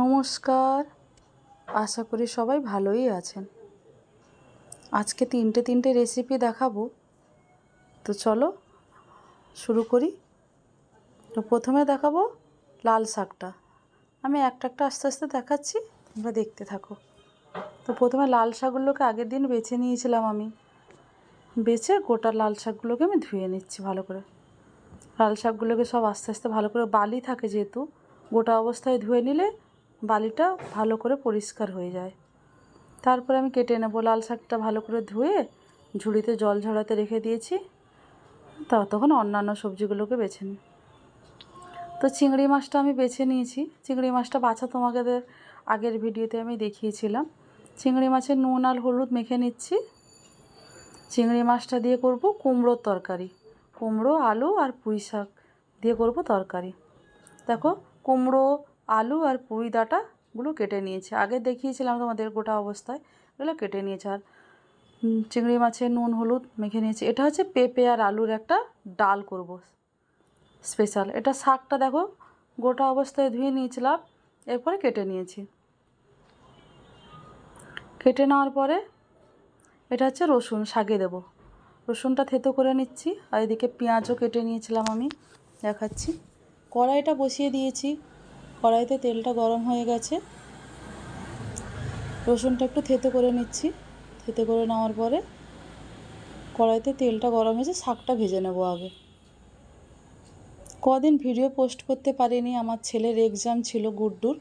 নমস্কার। আশা করি সবাই ভালোই আছেন। আজকে তিনটে তিনটে রেসিপি দেখাবো। তো চলো শুরু করি। তো প্রথমে দেখাবো লাল শাকটা। আমি একটা একটা আস্তে আস্তে দেখাচ্ছি, তোমরা দেখতে থাকো। তো প্রথমে লাল শাকগুলোকে আগের দিন বেছে নিয়েছিলাম আমি। বেছে গোটা লাল শাকগুলোকে আমি ধুয়ে নিচ্ছি ভালো করে। লাল শাকগুলোকে সব আস্তে আস্তে ভালো করে বালি থাকে যেহেতু, গোটা অবস্থায় ধুয়ে নিলে বালিটা ভালো করে পরিষ্কার হয়ে যায়। তারপরে আমি কেটে নেব, লাল শাকটা ভালো করে ধুয়ে ঝুড়িতে জল ঝরাতে রেখে দিয়েছি। তখন অন্যান্য সবজিগুলোকে বেছে নিই। তো চিংড়ি মাছটা আমি বেছে নিয়েছি। চিংড়ি মাছটা বাছা তোমাদের আগের ভিডিওতে আমি দেখিয়েছিলাম। চিংড়ি মাছের নুন আর হলুদ মেখে নিচ্ছি। চিংড়ি মাছটা দিয়ে করব কুমড়োর তরকারি। কুমড়ো, আলু আর পুঁই শাক দিয়ে করব তরকারি। দেখো কুমড়ো আলু আর পুঁই ডাঁটাগুলো কেটে নিয়েছি। আগে দেখিয়েছিলাম তোমাদের গোটা অবস্থায়, এগুলো কেটে নিয়েছে। আর চিংড়ি মাছের নুন, হলুদ মেখে নিয়েছি। এটা হচ্ছে পেঁপে আর আলুর একটা ডাল করব স্পেশাল। এটা শাকটা দেখো, গোটা অবস্থায় ধুয়ে নিয়েছিলাম, এরপরে কেটে নিয়েছি। কেটে নেওয়ার পরে এটা হচ্ছে রসুন, শাকে দেবো। রসুনটা থেতো করে নিচ্ছি, আর এদিকে পেঁয়াজও কেটে নিয়েছিলাম আমি, দেখাচ্ছি। কড়াইটা বসিয়ে দিয়েছি। কড়াইতে তেলটা গরম হয়ে গেছে। রসুনটা একটু থেতো করে নিচ্ছি। থেতো করে নেওয়ার পরে কড়াইতে তেলটা গরম হয়েছে, শাকটা ভেজে নেব আগে। কদিন ভিডিও পোস্ট করতে পারিনি, আমার ছেলের এক্সাম ছিল গুড্ডুর।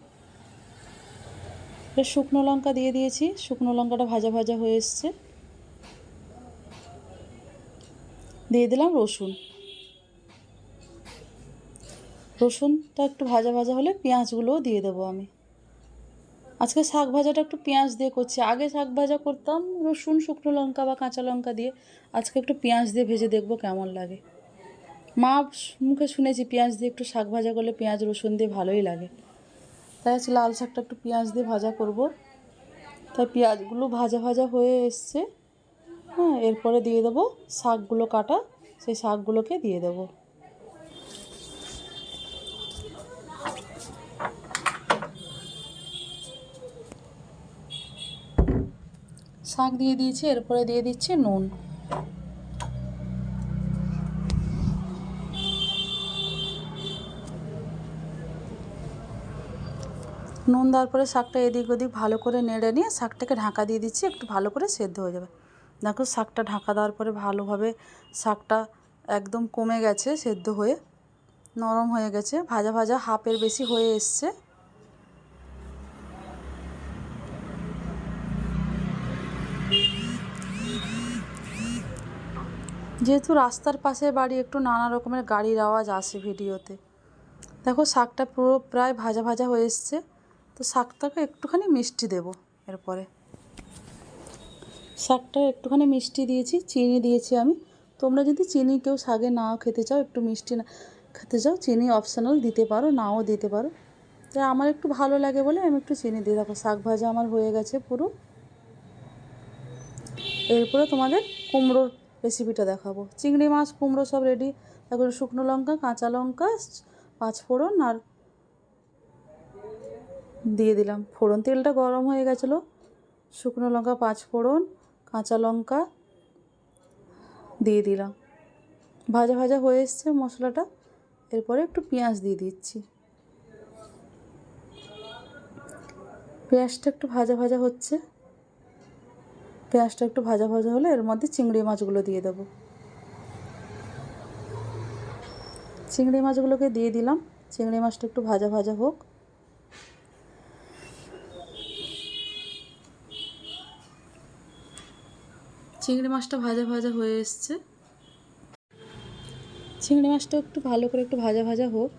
শুকনো লঙ্কা দিয়ে দিয়েছি, শুকনো লঙ্কাটা ভাজা ভাজা হয়ে এসছে। দিয়ে দিলাম রসুন। রসুনটা একটু ভাজা ভাজা হলে পেঁয়াজগুলোও দিয়ে দেবো আমি। আজকে শাক ভাজাটা একটু পেঁয়াজ দিয়ে করছি। আগে শাক ভাজা করতাম রসুন, শুকনো লঙ্কা বা কাঁচা লঙ্কা দিয়ে। আজকে একটু পেঁয়াজ দিয়ে ভেজে দেখব কেমন লাগে। মা মুখে শুনেছি পেঁয়াজ দিয়ে একটু শাক ভাজা করলে পেঁয়াজ, রসুন দিয়ে ভালোই লাগে। তাই হচ্ছে লাল শাকটা একটু পেঁয়াজ দিয়ে ভাজা করব। তাই পেঁয়াজগুলো ভাজা ভাজা হয়ে এসছে। হ্যাঁ এরপরে দিয়ে দেবো শাকগুলো কাটা। সেই শাকগুলোকে দিয়ে দেবো। শাক দিয়ে দিয়েছি, এরপরে দিয়ে দিচ্ছি নুন। নুন দেওয়ার পরে শাকটা এদিক ওদিক ভালো করে নেড়ে নিয়ে শাকটাকে ঢাকা দিয়ে দিচ্ছি, একটু ভালো করে সেদ্ধ হয়ে যাবে। দেখো শাকটা ঢাকা দেওয়ার পরে ভালোভাবে শাকটা একদম কমে গেছে, সেদ্ধ হয়ে নরম হয়ে গেছে, ভাজা ভাজা হাফের বেশি হয়ে এসছে। যেহেতু রাস্তার পাশে বাড়ি, একটু নানা রকমের গাড়ির আওয়াজ আসে ভিডিওতে। দেখো, শাকটা পুরো প্রায় ভাজা ভাজা হয়ে এসছে। তো শাকটাকে একটুখানি মিষ্টি দেব এরপরে। শাকটা একটুখানি মিষ্টি দিয়েছি, চিনি দিয়েছি আমি। তোমরা যদি চিনি কেউ শাকে নাও খেতে চাও, একটু মিষ্টি না খেতে চাও, চিনি অপশানাল দিতে পারো, নাও দিতে পারো। তাই আমার একটু ভালো লাগে বলে আমি একটু চিনি দিয়ে দেখো, শাক ভাজা আমার হয়ে গেছে পুরো। এরপরে তোমাদের কুমড়োর রেসিপিটা দেখাবো। চিংড়ি মাছ, কুমড়ো সব রেডি এখন শুকনো লঙ্কা, কাঁচা লঙ্কা, পাঁচ ফোড়ন আর দিয়ে দিলাম। ফোড়ন তেলটা গরম হয়ে গেছিল। শুকনো লঙ্কা, পাঁচ ফোড়ন, কাঁচা লঙ্কা দিয়ে দিলাম। ভাজা ভাজা হয়ে এসছে মশলাটা। এরপরে একটু পেঁয়াজ দিয়ে দিচ্ছি। পেঁয়াজটা একটু ভাজা ভাজা হচ্ছে। পেঁয়াজটা একটু ভাজা ভাজা হলে এর মধ্যে চিংড়ি মাছগুলো দিয়ে দেবো। চিংড়ি মাছগুলোকে দিয়ে দিলাম। চিংড়ি মাছটা একটু ভাজা ভাজা হোক। চিংড়ি মাছটা ভাজা ভাজা হয়ে এসছে। চিংড়ি মাছটা একটু ভালো করে একটু ভাজা ভাজা হোক।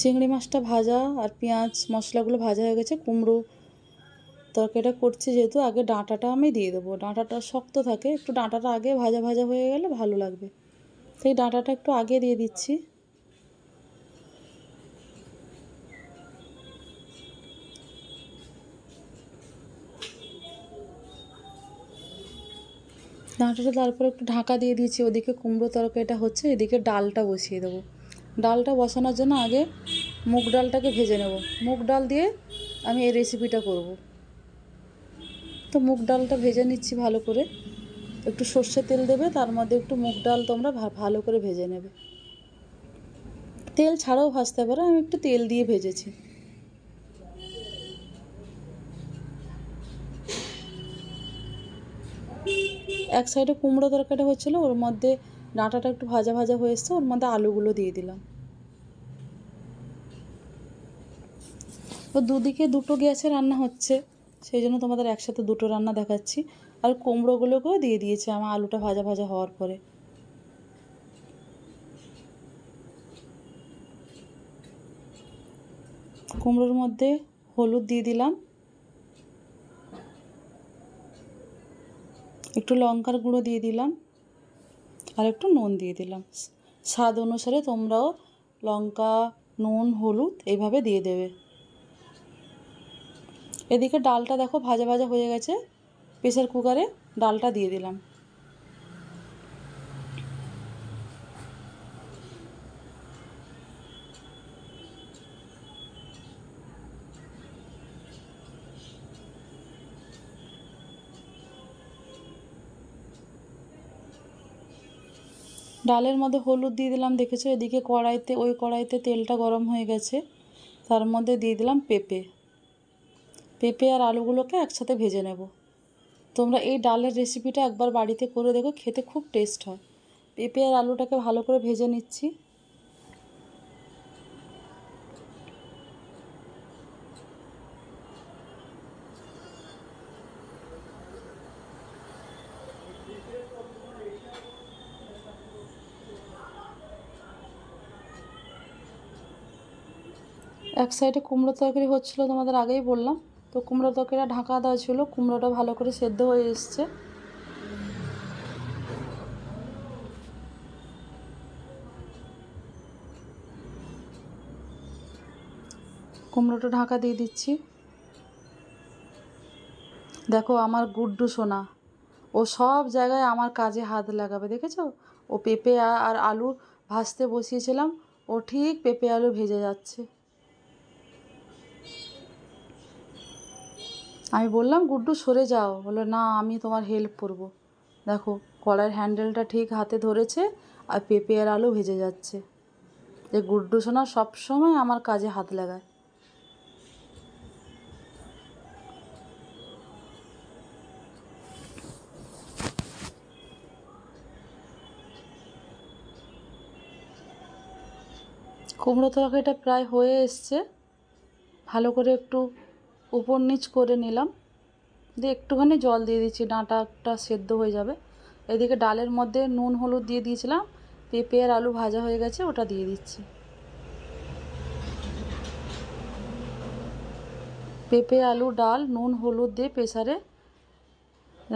চিংড়ি মাছটা ভাজা আর পেঁয়াজ মশলাগুলো ভাজা হয়ে গেছে, কুমড়ো তরকারিটা করছি যেহেতু, আগে ডাঁটাটা আমি দিয়ে দেবো। ডাঁটাটা শক্ত থাকে, একটু ডাঁটাটা আগে ভাজা ভাজা হয়ে গেলে ভালো লাগবে। সেই ডাঁটাটা একটু আগে দিয়ে দিচ্ছি। ডাঁটাটা তারপর একটু ঢাকা দিয়ে দিয়েছি, ওদিকে কুমড়ো তরকারিটা হচ্ছে, এদিকে ডালটা বসিয়ে দেবো। ডালটা বসানোর জন্য আগে মুগ ডালটাকে ভেজে নেব। মুগ ডাল দিয়ে আমি এই রেসিপিটা করব। তো মুগ ডালটা ভেজে নিচ্ছি ভালো করে। একটু সর্ষে তেল দেবে, তার মধ্যে একটু মুগ ডাল তোমরা ভালো করে ভেজে নেবে। তেল ছাড়াও ভাজতে পারো, আমি একটু তেল দিয়ে ভেজেছি। এক সাইডে কুমড়ো তরকারিটা হচ্ছিল, ওর মধ্যে ডাঁটাটা একটু ভাজা ভাজা হয়ে এসছে, ওর মধ্যে আলুগুলো দিয়ে দিলাম। তো দুদিকে দুটো গ্যাসে রান্না হচ্ছে, সেই জন্য তোমাদের একসাথে দুটো রান্না দেখাচ্ছি। আর কুমড়োগুলোকেও দিয়ে দিয়েছি, আমার আলুটা ভাজা ভাজা হওয়ার পরে। কুমড়োর মধ্যে হলুদ দিয়ে দিলাম। একটু লঙ্কার গুঁড়ো দিয়ে দিলাম। আর একটু নুন দিয়ে দিলাম। স্বাদ অনুসারে তোমরাও লঙ্কা, নুন, হলুদ এইভাবে দিয়ে দেবে। এদিকে ডালটা দেখো ভাজা ভাজা হয়ে গেছে। প্রেশার কুকারে ডালটা দিয়ে দিলাম। ডালের মধ্যে হলুদ দিয়ে দিলাম, দেখেছ? এদিকে কড়াইতে, ওই কড়াইতে তেলটা গরম হয়ে গেছে। তার মধ্যে দিয়ে দিলাম পেঁপে। পেঁপে আর আলুগুলোকে একসাথে ভেজে নেব। তোমরা এই ডালের রেসিপিটা একবার বাড়িতে করে দেখো, খেতে খুব টেস্ট হয়। পেঁপে আর আলুটাকে ভালো করে ভেজে নিচ্ছি। এক সাইডে কুমড়ো তরকারি হচ্ছিল তোমাদের আগেই বললাম। তো কুমড়ো তরকারিটা ঢাকা দেওয়া ছিল, কুমড়োটা ভালো করে সেদ্ধ হয়ে এসছে। কুমড়োটা ঢাকা দিয়ে দিচ্ছি। দেখো আমার গুড্ডু সোনা, ও সব জায়গায় আমার কাজে হাত লাগাবে, দেখেছ? ও পেঁপে আর আলু ভাজতে বসিয়েছিলাম, ও ঠিক পেঁপে আলু ভেজে যাচ্ছে। আমি বললাম, গুড্ডু, সরে যাও। বলল, না, আমি তোমার হেল্প করব। দেখো কড়াইয়ের হ্যান্ডেলটা ঠিক হাতে ধরেছে আর পেঁপে আর আলু ভেজে যাচ্ছে। যে গুড্ডু সোনা সবসময় আমার কাজে হাত লাগায়। কুমড়ো তরকারিটা প্রায় হয়ে এসছে। ভালো করে একটু উপর নিচ করে নিলাম। দিয়ে একটুখানি জল দিয়ে দিচ্ছি, ডাঁটাটা সেদ্ধ হয়ে যাবে। এদিকে ডালের মধ্যে নুন, হলুদ দিয়ে দিয়েছিলাম। পেঁপে আর আলু ভাজা হয়ে গেছে, ওটা দিয়ে দিচ্ছি। পেঁপে, আলু, ডাল, নুন, হলুদ দিয়ে প্রেসারে,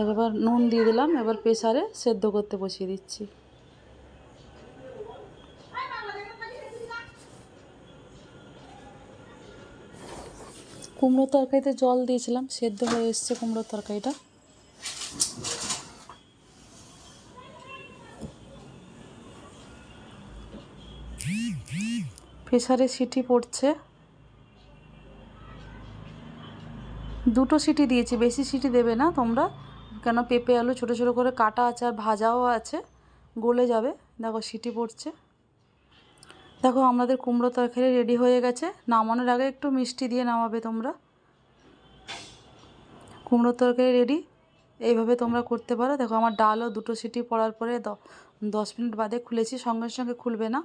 এবার নুন দিয়ে দিলাম, এবার প্রেসারে সেদ্ধ করতে বসিয়ে দিচ্ছি। কুমড়ো তরকারিতে জল দিয়েছিলাম, সেদ্ধ হয়ে এসছে কুমড়োর তরকারিটা। প্রেসারে সিটি পড়ছে। দুটো সিটি দিয়েছি, বেশি সিটি দেবে না তোমরা। কেন পেঁপে, আলু ছোটো ছোটো করে কাটা আছে আর ভাজাও আছে, গলে যাবে। দেখো, সিটি পড়ছে। দেখো, আমাদের কুমড়ো তরকারি রেডি হয়ে গেছে। নামানোর আগে একটু মিষ্টি দিয়ে নামাবে তোমরা। কুমড়ো তরকারি রেডি এইভাবে তোমরা করতে পারো। দেখো, আমার ডালও দুটো সিটি পড়ার পরে দশ মিনিট বাদে খুলেছি, সঙ্গে সঙ্গে খুলবে না।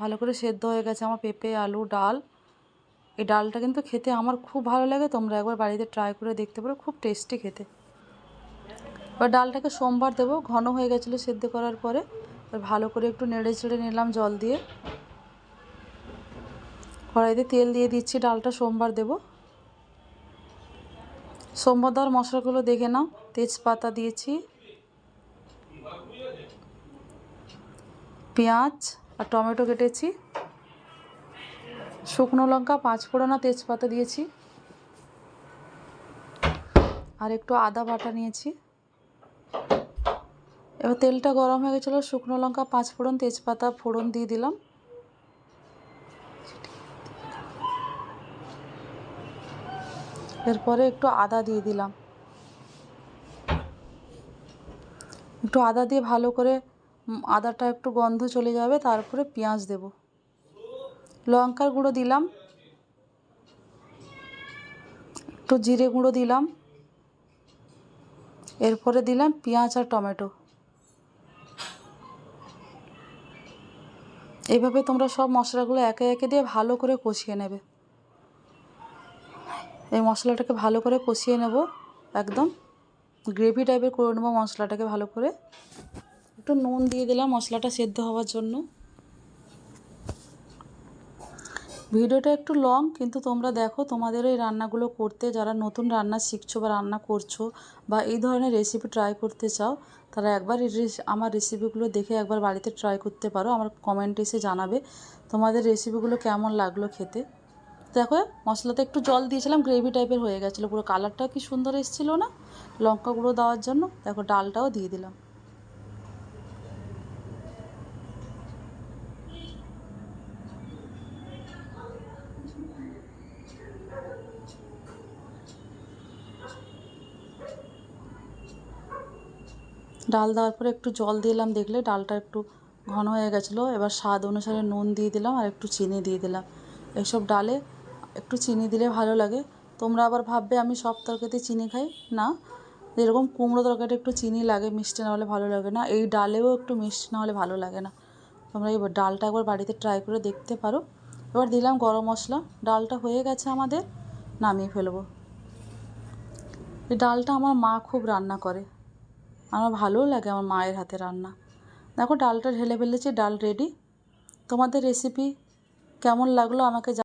ভালো করে সেদ্ধ হয়ে গেছে আমার পেঁপে, আলু, ডাল। এই ডালটা কিন্তু খেতে আমার খুব ভালো লাগে। তোমরা একবার বাড়িতে ট্রাই করে দেখতে পারো, খুব টেস্টি খেতে। এবার ডালটাকে সোমবার দেবো। ঘন হয়ে গেছিল সেদ্ধ করার পরে। ভালো করে একটু নেড়ে চেড়ে নিলাম জল দিয়ে। কড়াইতে তেল দিয়ে দিচ্ছি, ডালটা সোমবার দেবো। সোমবার দেওয়ার মশলাগুলো দেখে নাও, তেজপাতা দিয়েছি, পেঁয়াজ আর টমেটো কেটেছি, শুকনো লঙ্কা পাঁচ ফোড়না তেজপাতা দিয়েছি, আর একটু আদা বাটা নিয়েছি। এবার তেলটা গরম হয়ে গেছিল, শুকনো লঙ্কা পাঁচ ফোড়ন তেজপাতা ফোড়ন দিয়ে দিলাম। এরপরে একটু আদা দিয়ে দিলাম। একটু আদা দিয়ে ভালো করে আদাটা একটু গন্ধ চলে যাবে, তারপরে পেঁয়াজ দেব। লঙ্কার গুঁড়ো দিলাম। একটু জিরে গুঁড়ো দিলাম। এরপরে দিলাম পেঁয়াজ আর টমেটো। এইভাবে তোমরা সব মশলাগুলো একে একে দিয়ে ভালো করে কষিয়ে নেবে। এই মশলাটাকে ভালো করে কষিয়ে নেব একদম। গ্রেভি টাইপের করে নেব মশলাটাকে ভালো করে। একটু নুন দিয়ে দিলাম মশলাটা সেদ্ধ হওয়ার জন্য। ভিডিওটা একটু লং, কিন্তু তোমরা দেখো তোমাদের এই রান্নাগুলো করতে, যারা নতুন রান্না শিখছো বা রান্না করছ বা এই ধরনের রেসিপি ট্রাই করতে চাও, তারা একবার আমার রেসিপিগুলো দেখে একবার বাড়িতে ট্রাই করতে পারো। আমার কমেন্টে এসে জানাবে তোমাদের রেসিপিগুলো কেমন লাগল খেতে। দেখো, মশলাতে একটু জল দিয়েছিলাম গ্রেভি টাইপের হয়ে গেছিল। পুরো কালারটাও কি সুন্দর এসেছিল না? লঙ্কা গুঁড়ো দেওয়ার জন্য দেখো, ডালটাও দিয়ে দিলাম। ডাল দেওয়ার পরে একটু জল দিলাম, দেখলে ডালটা একটু ঘন হয়ে গেছিল। এবার স্বাদ অনুসারে নুন দিয়ে দিলাম আর একটু চিনি দিয়ে দিলাম। এইসব ডালে একটু চিনি দিলে ভালো লাগে। তোমরা আবার ভাববে আমি সব তরকারিতে চিনি খাই। না, যেরকম কুমড়ো তরকারিতে একটু চিনি লাগে, মিষ্টি না হলে ভালো লাগে না। এই ডালেও একটু মিষ্টি না হলে ভালো লাগে না। তোমরা এই ডালটা একবার বাড়িতে ট্রাই করে দেখতে পারো। এবার দিলাম গরম মশলা। ডালটা হয়ে গেছে আমাদের। নামিয়ে ফেলব। এই ডালটা আমার মা খুব রান্না করে। আমার ভালোও লাগে আমার মায়ের হাতে রান্না। দেখো, ডালটা ঢেলে ফেলেছি, ডাল রেডি তোমাদের রেসিপি কেমন লাগল আমাকে